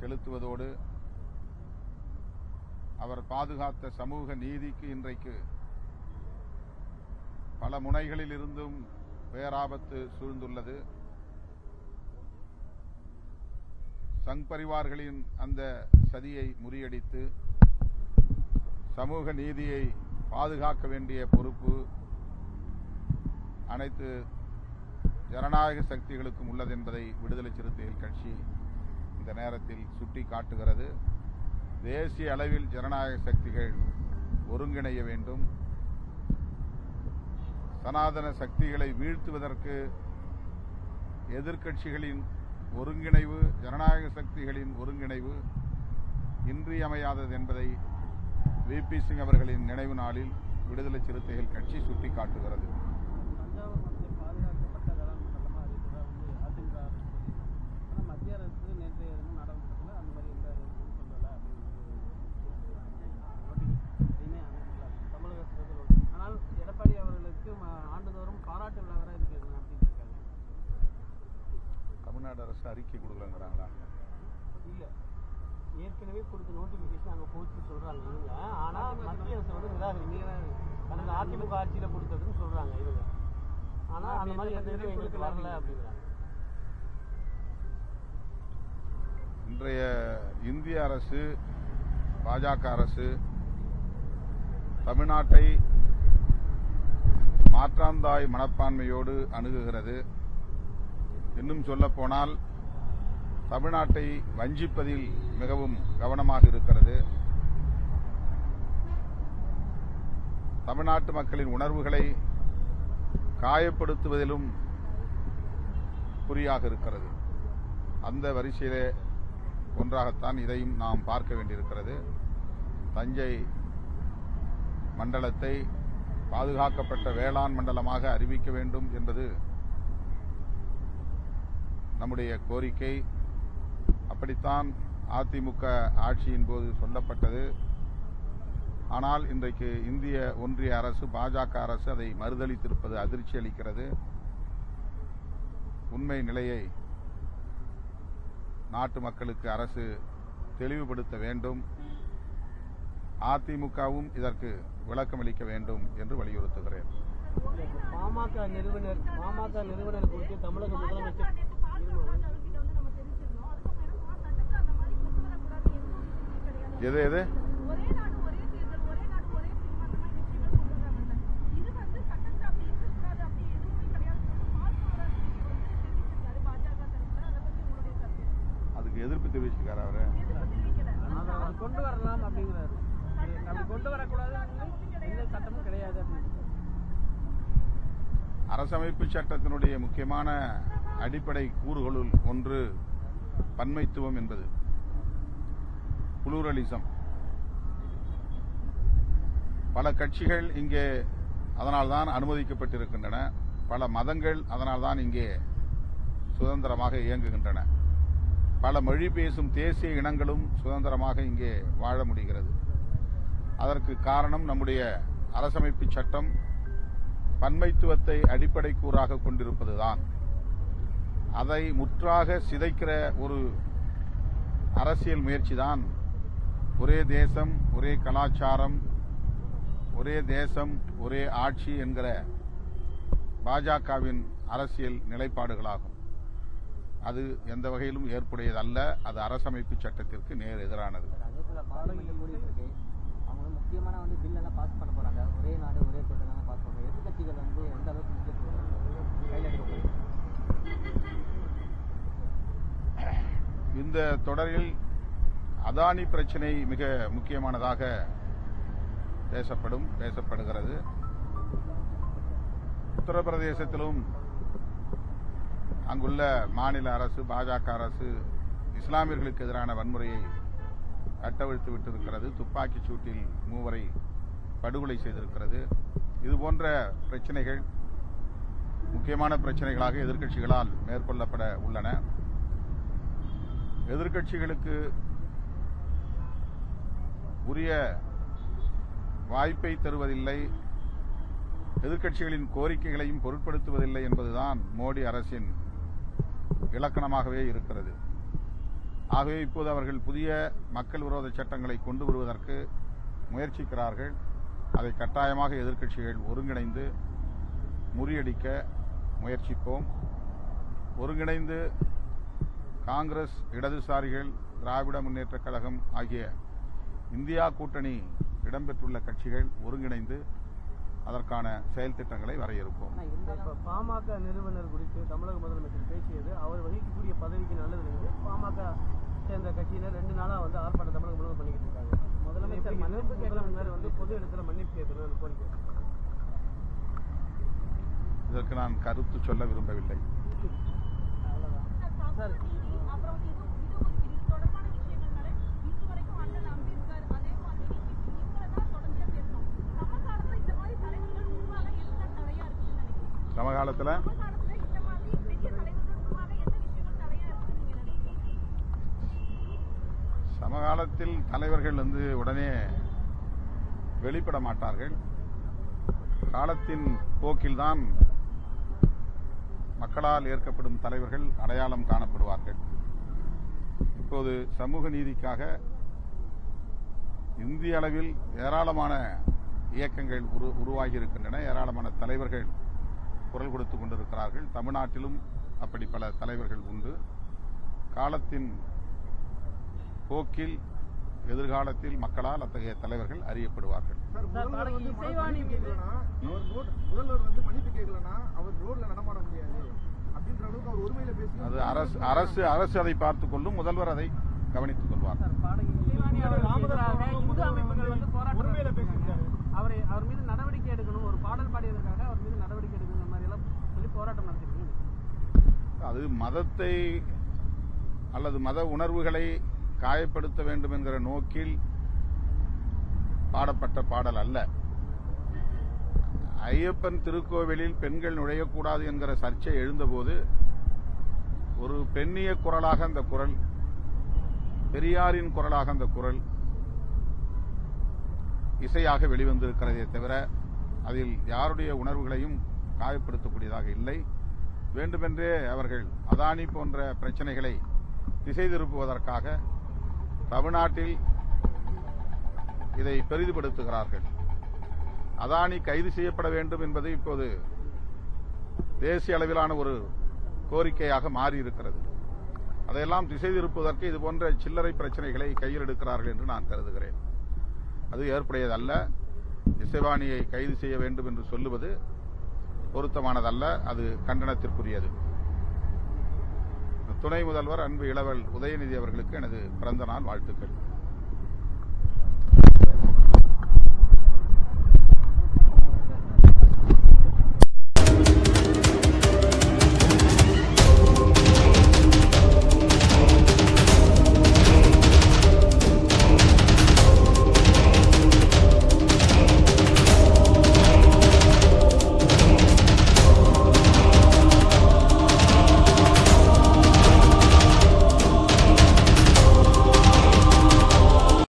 செலுத்துவதோடு அவர் பாதுகாத்த சமூக நீதிக்கு இன்றைக்கு பல முனைகளில் இருந்தும் பேராபத்து சூழ்ந்துள்ளது. சங் பரிவார்களின் அந்த சதியை முறியடித்து சமூக நீதியை பாதுகாக்க வேண்டிய பொறுப்பு அனைத்து ஜனநாயக சக்திகளுக்கும் உள்ளது என்பதை விடுதலை சிறுத்தைகள் கட்சி இந்த நேரத்தில் சுட்டி காட்டுகிறது. தேசிய அளவில் ஜனநாயக சக்திகள் ஒருங்கிணைய வேண்டும். சனாதன சக்திகளை வீழ்த்துவதற்கு எதிர்க்கட்சிகளின் ஒருங்கிணைவு ஜனநாயக சக்திகளின் ஒருங்கிணைவு இன்றியமையாதது என்பதை வி. பி. சிங் அவர்களின் நினைவு நாளில் விடுதலை சிறுத்தைகள் கட்சி சுட்டிக்காட்டுகிறது தஞ்சாவூர் மண்டலம் பாதுகாக்கப்பட்ட வேளாண் மண்டலமாக அறிவித்ததா வந்து அதிமுக அரசு சொல்லியிருக்கு ஆனால் மத்திய அரசு நேற்றைய தினம் நாடாளுமன்றத்தில் அந்த மாதிரி எந்த இதுவும் சொல்லலை அப்படின்னு எதுவுமே அமைக்கல தமிழக அரசு பதில் ஆனால் எடப்பாடி அவர்களுக்கு ம- ஆண்டுதோறும் பாராட்டு விழா வர இருக்கிறது நடத்திட்டு இருக்காங்க தமிழ்நாடு அரசு அறிக்கை கொடுக்கலங்கிறாங்களா? இல்லை. ஏற்கனவே கொடுத்த நோட்டிஃபிகேஷன் அங்கே போச்சு சொல்கிறாங்க இவங்க. ஆனால் மத்திய அரசு வந்து நிராகரி கடந்த அதிமுக ஆட்சியில் கொடுத்ததுன்னு சொல்கிறாங்க இவங்க. ஆனால் அந்த மாதிரி எங்களுக்கு வரல அப்படிங்கிறாங்க. இன்றைய இந்திய அரசு பாஜக அரசு தமிழ்நாட்டை மாற்றாந்தாய் மனப்பான்மையோடு அணுகுகிறது. இன்னும் சொல்லப்போனால் தமிழ்நாட்டை வஞ்சிப்பதில் மிகவும் கவனமாக இருக்கிறது. தமிழ்நாட்டு மக்களின் உணர்வுகளை காயப்படுத்துவதிலும் குறியாக இருக்கிறது. அந்த வரிசையிலே ஒன்றாகத்தான் இதையும் நாம் பார்க்க வேண்டியிருக்கிறது. தஞ்சை மண்டலத்தை பாதுகாக்கப்பட்ட வேளாண் மண்டலமாக அறிவிக்க வேண்டும் என்பது நம்முடைய கோரிக்கை அப்படித்தான் அதிமுக ஆட்சியின் போது சொல்லப்பட்டது. ஆனால் இன்றைக்கு இந்திய ஒன்றிய அரசு பாஜக அரசு அதை மறுதளித்திருப்பது அதிர்ச்சி அளிக்கிறது. உண்மை நிலையை நாட்டு மக்களுக்கு அரசு தெளிவுபடுத்த வேண்டும். அதிமுகவும் இதற்கு விளக்கமளிக்க வேண்டும் என்று வலியுறுத்துகிறேன். பாமக நிறுவனர் பாமக நிறுவனர் குறித்து தமிழக முதலமைச்சர் எது எது ஒரே நாடு ஒரே தேர்தல் ஒரே நாடு ஒரே சினிமா அந்த மாதிரி விஷயங்கள் கொண்டு வராங்கல்ல இது வந்து சட்டத்துல அப்படி இருக்கக்கூடாது அப்படி எதுவுமே கிடையாது ஃபால்ஸ் வந்து தெரிவிச்சிருக்காரு பாஜக தரப்புல அதை பத்தி உங்களுடைய கருத்து அதுக்கு எதிர்ப்பு தெரிவிச்சிருக்காரு அவரு? கொண்டு வரலாம் அப்படிங்கிறாரு. அப்படி கொண்டு வரக்கூடாது எந்த சட்டமும் கிடையாது அரசமைப்பு சட்டத்தினுடைய முக்கியமான அடிப்படை கூறுகளுள் ஒன்று பன்மைத்துவம் என்பது. புளூரலிசம். பல கட்சிகள் இங்கே அதனால்தான் அனுமதிக்கப்பட்டிருக்கின்றன. பல மதங்கள் அதனால்தான் இங்கே சுதந்திரமாக இயங்குகின்றன. பல மொழி பேசும் தேசிய இனங்களும் சுதந்திரமாக இங்கே வாழ முடிகிறது. அதற்கு காரணம் நம்முடைய அரசமைப்பு சட்டம் பன்மைத்துவத்தை அடிப்படை கூறாக கொண்டிருப்பதுதான். அதை முற்றாக சிதைக்கிற ஒரு அரசியல் முயற்சிதான் ஒரே தேசம் ஒரே கலாச்சாரம் ஒரே தேசம் ஒரே ஆட்சி என்கிற பாஜகவின் அரசியல் நிலைப்பாடுகளாகும். அது எந்த வகையிலும் ஏற்புடையதல்ல. அது அரசமைப்பு சட்டத்திற்கு நேர் எதிரானது. இந்த தொடரில் அதானி பிரச்சினை மிக முக்கியமானதாக பேசப்படும் பேசப்படுகிறது. உத்தரப்பிரதேசத்திலும் அங்குள்ள மாநில அரசு பாஜக அரசு இஸ்லாமியர்களுக்கு எதிரான வன்முறையை கட்டவிழ்த்து விட்டிருக்கிறது. துப்பாக்கிச் சூட்டில் மூவரை படுகொலை செய்திருக்கிறது. இதுபோன்ற பிரச்சனைகள் முக்கியமான பிரச்சனைகளாக எதிர்க்கட்சிகளால் மேற்கொள்ளப்பட உள்ளன. எதிர்க்கட்சிகளுக்கு உரிய வாய்ப்பை தருவதில்லை எதிர்க்கட்சிகளின் கோரிக்கைகளையும் பொருட்படுத்துவதில்லை என்பதுதான் மோடி அரசின் இலக்கணமாகவே இருக்கிறது. ஆகவே இப்போது அவர்கள் புதிய மக்கள் விரோத சட்டங்களை கொண்டு வருவதற்கு முயற்சிக்கிறார்கள். அதை கட்டாயமாக எதிர்க்கட்சிகள் ஒருங்கிணைந்து முறியடிக்க முயற்சிப்போம். ஒருங்கிணைந்து காங்கிரஸ் இடதுசாரிகள் திராவிட முன்னேற்றக் கழகம் ஆகிய இந்தியா கூட்டணி இடம்பெற்றுள்ள கட்சிகள் ஒருங்கிணைந்து அதற்கான செயல் திட்டங்களை வரையறுப்போம் பாமக நிறுவனர் குறித்து தமிழக முதலமைச்சர் பேசியது அவர் வகிக்கக்கூடிய பதவிக்கு நல்லது என்று பாமக சேர்ந்த கட்சியினர் ரெண்டு நாளா வந்து ஆர்ப்பாட்டம் தமிழக முழுவதும் பண்ணிக்கிட்டு இருக்காங்க முதலமைச்சர் மன்னிப்பு கேட்கணும் வந்து பொது இடத்துல மன்னிப்பு கேட்கணும் கோரிக்கை இதற்கு நான் கருத்து சொல்ல விரும்பவில்லை சார், நீங்க சமகாலத்தில் தலைவர்கள் வந்து உடனே வெளிப்பட மாட்டார்கள். காலத்தின் போக்கில்தான் மக்களால் ஏற்கப்படும் தலைவர்கள் அடையாளம் காணப்படுவார்கள். இப்போது சமூக நீதிக்காக இந்திய அளவில் ஏராளமான இயக்கங்கள் உரு உருவாகி இருக்கின்றன ஏராளமான தலைவர்கள் குரல் கொடுத்துக் கொண்டிருக்கிறார்கள். தமிழ்நாட்டிலும் அப்படி பல தலைவர்கள் உண்டு. காலத்தின் போக்கில் எதிர்காலத்தில் மக்களால் அத்தகைய தலைவர்கள் அறியப்படுவார்கள். அது அரசு அரசு அரசு அதை பார்த்துக் கொள்ளும். முதல்வர் அதை கவனித்துக் கொள்வார். அவர் மீது நடவடிக்கை எடுக்கணும். ஒரு பாடல் பாடியதற்காக அவர் மீது நடவடிக்கை எடுக்கணும் இந்த மாதிரி எல்லாம் சொல்லி போராட்டம் நடத்திருக்கீங்க? அது மதத்தை அல்லது மத உணர்வுகளை காயப்படுத்த வேண்டும் என்கிற நோக்கில் பாடப்பட்ட பாடல் அல்ல. ஐயப்பன் திருக்கோவிலில் பெண்கள் நுழையக்கூடாது என்கிற சர்ச்சை எழுந்தபோது ஒரு பெண்ணிய குரலாக அந்த குரல் பெரியாரின் குரலாக அந்த குரல் இசையாக வெளிவந்திருக்கிறதே தவிர அதில் யாருடைய உணர்வுகளையும் காயப்படுத்தக்கூடியதாக இல்லை. வேண்டுமென்றே அவர்கள் அதானி போன்ற பிரச்சனைகளை திசை திருப்புவதற்காக தமிழ்நாட்டில் இதை பெரிதுபடுத்துகிறார்கள். அதானி கைது செய்யப்பட வேண்டும் என்பது இப்போது தேசிய அளவிலான ஒரு கோரிக்கையாக மாறியிருக்கிறது. அதையெல்லாம் திசை திருப்புவதற்கு இது போன்ற சில்லறை பிரச்சனைகளை கையில் எடுக்கிறார்கள் என்று நான் கருதுகிறேன். அது ஏற்புடையதல்ல. இசைவாணியை கைது செய்ய வேண்டும் என்று சொல்லுவது பொருத்தமானதல்ல. அது கண்டனத்திற்குரியது. துணை முதல்வர் அன்பு இளவல் உதயநிதி அவர்களுக்கு எனது பிறந்தநாள் வாழ்த்துக்கள்.